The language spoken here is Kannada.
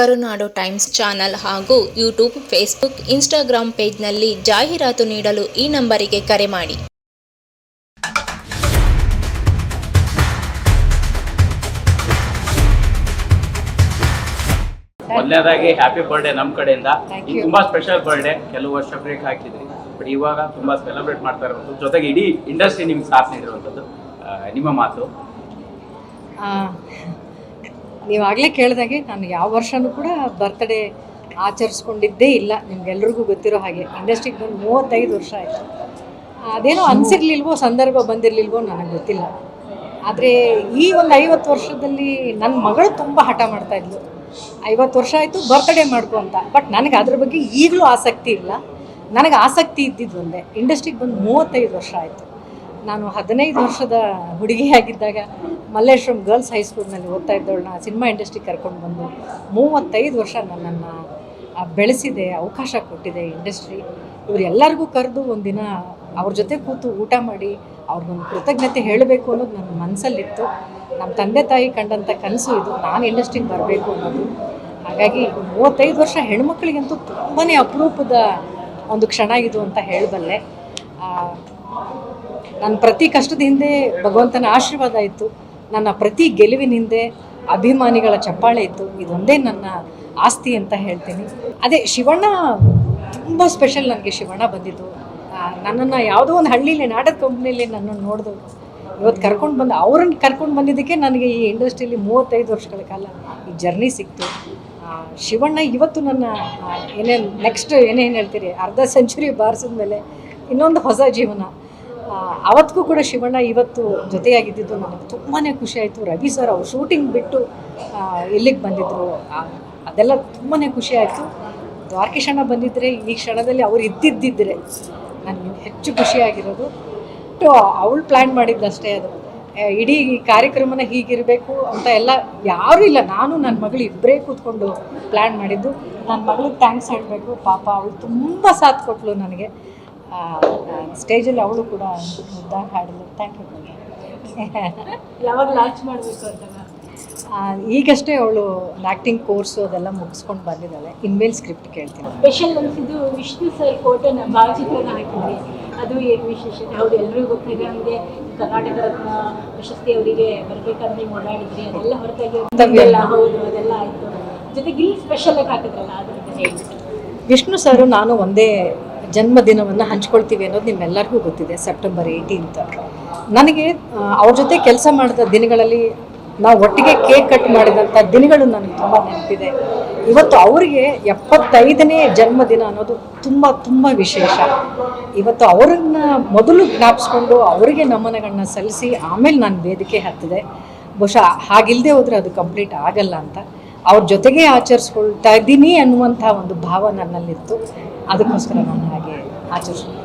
ಕರುನಾಡು ಟೈಮ್ಸ್ ಚಾನಲ್ ಹಾಗೂ ಯೂಟ್ಯೂಬ್ ಫೇಸ್ಬುಕ್ ಇನ್ಸ್ಟಾಗ್ರಾಂ ಪೇಜ್ನಲ್ಲಿ ಜಾಹೀರಾತು ನೀಡಲು ಈ ನಂಬರಿಗೆ ಕರೆ ಮಾಡಿ. ಮೊದಲನೇದಾಗಿ ಹ್ಯಾಪಿ ಬರ್ಡೇ ನಮ್ಮ ಕಡೆಯಿಂದ. ತುಂಬಾ ಸ್ಪೆಷಲ್ ಬರ್ಡೇ ಕೆಲವು ವರ್ಷ ಬ್ರೇಕ್ ಹಾಕಿದ್ರಿ. ಬಟ್ ಇವಾಗ ತುಂಬಾ ಸೆಲೆಬ್ರೇಟ್ ಮಾಡ್ತಾ ಇರುವಂಥದ್ದು. ಜೊತೆಗೆ ಇಡೀ ಇಂಡಸ್ಟ್ರಿ ನಿಮ್ಗೆ ಸಾಥ್ ನೀಡಿರುವಂಥದ್ದು. ನಿಮ್ಮ ಮಾತು. ನೀವು ಆಗಲೇ ಕೇಳಿದಾಗೆ ನಾನು ಯಾವ ವರ್ಷನೂ ಕೂಡ ಬರ್ತ್ಡೇ ಆಚರಿಸ್ಕೊಂಡಿದ್ದೇ ಇಲ್ಲ ನಿಮ್ಗೆಲ್ರಿಗೂ ಗೊತ್ತಿರೋ ಹಾಗೆ. ಇಂಡಸ್ಟ್ರಿಗೆ ಬಂದು ಮೂವತ್ತೈದು ವರ್ಷ ಆಯಿತು. ಅದೇನೋ ಅನಿಸಿರ್ಲಿಲ್ವೋ ಸಂದರ್ಭ ಬಂದಿರಲಿಲ್ವೋ ನನಗೆ ಗೊತ್ತಿಲ್ಲ. ಆದರೆ ಈ ಒಂದು ಐವತ್ತು ವರ್ಷದಲ್ಲಿ ನನ್ನ ಮಗಳು ತುಂಬ ಹಠ ಮಾಡ್ತಾ ಇದ್ಲು. ಐವತ್ತು ವರ್ಷ ಆಯಿತು ಬರ್ತ್ಡೇ ಮಾಡ್ಕೊ ಅಂತ. ಬಟ್ ನನಗೆ ಅದ್ರ ಬಗ್ಗೆ ಈಗಲೂ ಆಸಕ್ತಿ ಇಲ್ಲ. ನನಗೆ ಆಸಕ್ತಿ ಇದ್ದಿದ್ದು ಒಂದೇ. ಇಂಡಸ್ಟ್ರಿಗೆ ಬಂದು ಮೂವತ್ತೈದು ವರ್ಷ ಆಯಿತು. ನಾನು ಹದಿನೈದು ವರ್ಷದ ಹುಡುಗಿಯಾಗಿದ್ದಾಗ ಮಲ್ಲೇಶ್ವರಂ ಗರ್ಲ್ಸ್ ಹೈಸ್ಕೂಲ್ನಲ್ಲಿ ಓದ್ತಾ ಇದ್ದವಳನ್ನ ಸಿನಿಮಾ ಇಂಡಸ್ಟ್ರಿ ಕರ್ಕೊಂಡು ಬಂದು ಮೂವತ್ತೈದು ವರ್ಷ ನನ್ನನ್ನು ಬೆಳೆಸಿದೆ, ಅವಕಾಶ ಕೊಟ್ಟಿದೆ ಇಂಡಸ್ಟ್ರಿ. ಇವರೆಲ್ಲರಿಗೂ ಕರೆದು ಒಂದಿನ ಅವ್ರ ಜೊತೆ ಕೂತು ಊಟ ಮಾಡಿ ಅವ್ರಿಗೊಂದು ಕೃತಜ್ಞತೆ ಹೇಳಬೇಕು ಅನ್ನೋದು ನನ್ನ ಮನಸ್ಸಲ್ಲಿತ್ತು. ನಮ್ಮ ತಂದೆ ತಾಯಿ ಕಂಡಂಥ ಕನಸು ಇದು, ನಾನು ಇಂಡಸ್ಟ್ರಿಗೆ ಬರಬೇಕು ಅನ್ನೋದು. ಹಾಗಾಗಿ ಮೂವತ್ತೈದು ವರ್ಷ ಹೆಣ್ಮಕ್ಳಿಗಂತೂ ತುಂಬಾ ಅಪರೂಪದ ಒಂದು ಕ್ಷಣ ಇದು ಅಂತ ಹೇಳಬಲ್ಲೆ. ನನ್ನ ಪ್ರತಿ ಕಷ್ಟದ ಹಿಂದೆ ಭಗವಂತನ ಆಶೀರ್ವಾದ ಇತ್ತು. ನನ್ನ ಪ್ರತಿ ಗೆಲುವಿನ ಹಿಂದೆ ಅಭಿಮಾನಿಗಳ ಚಪ್ಪಾಳೆ ಇತ್ತು. ಇದೊಂದೇ ನನ್ನ ಆಸ್ತಿ ಅಂತ ಹೇಳ್ತೀನಿ. ಅದೇ ಶಿವಣ್ಣ ತುಂಬ ಸ್ಪೆಷಲ್ ನನಗೆ ಶಿವಣ್ಣ ಬಂದಿದ್ದು. ನನ್ನನ್ನು ಯಾವುದೋ ಒಂದು ಹಳ್ಳಿಲಿ ನಾಟಕ ಕಂಪ್ನಿಯಲ್ಲಿ ನನ್ನನ್ನು ನೋಡಿದವರು ಇವತ್ತು ಕರ್ಕೊಂಡು ಬಂದು ಅವ್ರನ್ನ ಕರ್ಕೊಂಡು ಬಂದಿದ್ದಕ್ಕೆ ನನಗೆ ಈ ಇಂಡಸ್ಟ್ರಿಯಲ್ಲಿ ಮೂವತ್ತೈದು ವರ್ಷಗಳ ಕಾಲ ಈ ಜರ್ನಿ ಸಿಕ್ತು. ಶಿವಣ್ಣ ಇವತ್ತು ನನ್ನ ಏನೇನು ನೆಕ್ಸ್ಟ್ ಏನೇನು ಹೇಳ್ತೀರಿ? ಅರ್ಧ ಸೆಂಚುರಿ ಬಾರಿಸಿದ ಮೇಲೆ ಇನ್ನೊಂದು ಹೊಸ ಜೀವನ. ಅವತ್ತಿಗೂ ಕೂಡ ಶಿವಣ್ಣ ಇವತ್ತು ಜೊತೆಯಾಗಿದ್ದಿದ್ದು ನನಗೆ ತುಂಬಾ ಖುಷಿ ಆಯಿತು. ರವಿ ಸರ್ ಅವ್ರು ಶೂಟಿಂಗ್ ಬಿಟ್ಟು ಎಲ್ಲಿಗೆ ಬಂದಿದ್ದರು ಅದೆಲ್ಲ ತುಂಬಾ ಖುಷಿ ಆಯಿತು. ದ್ವಾರಕೀಶಣ್ಣ ಬಂದಿದ್ದರೆ ಈ ಕ್ಷಣದಲ್ಲಿ ಅವ್ರು ಇದ್ದಿದ್ದಿದ್ರೆ ನನಗೆ ಹೆಚ್ಚು ಖುಷಿಯಾಗಿರೋದು ಅವಳು ಪ್ಲ್ಯಾನ್ ಮಾಡಿದ್ದಷ್ಟೇ ಅದು. ಇಡೀ ಈ ಕಾರ್ಯಕ್ರಮನ ಹೀಗಿರಬೇಕು ಅಂತ ಎಲ್ಲ ಯಾರೂ ಇಲ್ಲ. ನಾನು ನನ್ನ ಮಗಳು ಇಬ್ಬರೇ ಕೂತ್ಕೊಂಡು ಪ್ಲ್ಯಾನ್ ಮಾಡಿದ್ದು. ನನ್ನ ಮಗಳಿಗೆ ಥ್ಯಾಂಕ್ಸ್ ಹೇಳಬೇಕು. ಪಾಪ, ಅವಳು ತುಂಬ ಸಾಥ್ ಕೊಟ್ಟಳು ನನಗೆ. ಸ್ಟೇಜಲ್ಲಿ ಅವಳು ಕೂಡ ಮುದ್ದಾಗಿ ಹಾಡಲು ಥ್ಯಾಂಕ್ ಯು ಯಾವಾಗ ಲಾಂಚ್ ಮಾಡಬೇಕು ಅಂತ ಈಗಷ್ಟೇ ಅವಳು ಆ್ಯಕ್ಟಿಂಗ್ ಕೋರ್ಸು ಅದೆಲ್ಲ ಮುಗಿಸ್ಕೊಂಡು ಬಂದಿದ್ದಾಳೆ. ಇನ್ಮೇಲೆ ಸ್ಕ್ರಿಪ್ಟ್ ಕೇಳ್ತೀನಿ ಸ್ಪೆಷಲ್ ಅನಿಸಿದ್ದು ವಿಷ್ಣು ಸರ್ ಫೋಟೋನ ಭಾವಚಿತ್ರನ ಹಾಕಿದ್ವಿ ಅದು ಏನು ವಿಶೇಷತೆ ಅವ್ರು ಎಲ್ಲರಿಗೂ ಗೊತ್ತಿದೆ ನಮಗೆ. ಕರ್ನಾಟಕ ರತ್ನ ಪ್ರಶಸ್ತಿ ಅವರಿಗೆ ಬರಬೇಕಂತ ನೀವು ಓಡಾಡಿದ್ರಿ. ಅದೆಲ್ಲ ಹೊರತಾಗಿ ಹೌದು ಅದೆಲ್ಲ ಆಯಿತು. ಜೊತೆಗೆ ಇಲ್ಲಿ ಸ್ಪೆಷಲ್ ಆಗಿ ಹಾಕಿದ್ರಲ್ಲ ಅದ್ರ ಬಗ್ಗೆ ವಿಷ್ಣು ಸರ್ ನಾನು ಒಂದೇ ಜನ್ಮದಿನವನ್ನು ಹಂಚ್ಕೊಳ್ತೀವಿ ಅನ್ನೋದು ನಿಮ್ಮೆಲ್ಲರಿಗೂ ಗೊತ್ತಿದೆ ಸೆಪ್ಟೆಂಬರ್ ಏಯ್ಟೀನ್ತ್ ನನಗೆ ಅವ್ರ ಜೊತೆ ಕೆಲಸ ಮಾಡಿದ ದಿನಗಳಲ್ಲಿ ನಾವು ಒಟ್ಟಿಗೆ ಕೇಕ್ ಕಟ್ ಮಾಡಿದಂಥ ದಿನಗಳು ನನಗೆ ತುಂಬ ನೆನಪಿದೆ. ಇವತ್ತು ಅವರಿಗೆ ಎಪ್ಪತ್ತೈದನೇ ಜನ್ಮದಿನ ಅನ್ನೋದು ತುಂಬ ತುಂಬ ವಿಶೇಷ. ಇವತ್ತು ಅವರನ್ನ ಮೊದಲು ಜ್ಞಾಪಿಸ್ಕೊಂಡು ಅವರಿಗೆ ನಮನಗಳನ್ನ ಸಲ್ಲಿಸಿ ಆಮೇಲೆ ನಾನು ವೇದಿಕೆ ಹತ್ತಿದೆ. ಬಹುಶಃ ಹಾಗಿಲ್ಲದೆ ಹೋದರೆ ಅದು ಕಂಪ್ಲೀಟ್ ಆಗಲ್ಲ ಅಂತ. ಅವ್ರ ಜೊತೆಗೆ ಆಚರಿಸ್ಕೊಳ್ತಾ ಇದ್ದೀನಿ ಅನ್ನುವಂಥ ಒಂದು ಭಾವ ನನ್ನಲ್ಲಿತ್ತು. ಅದಕ್ಕೋಸ್ಕರ ನಾನು ಹಾಗೆ ಆಚರಿಸ್ತೀನಿ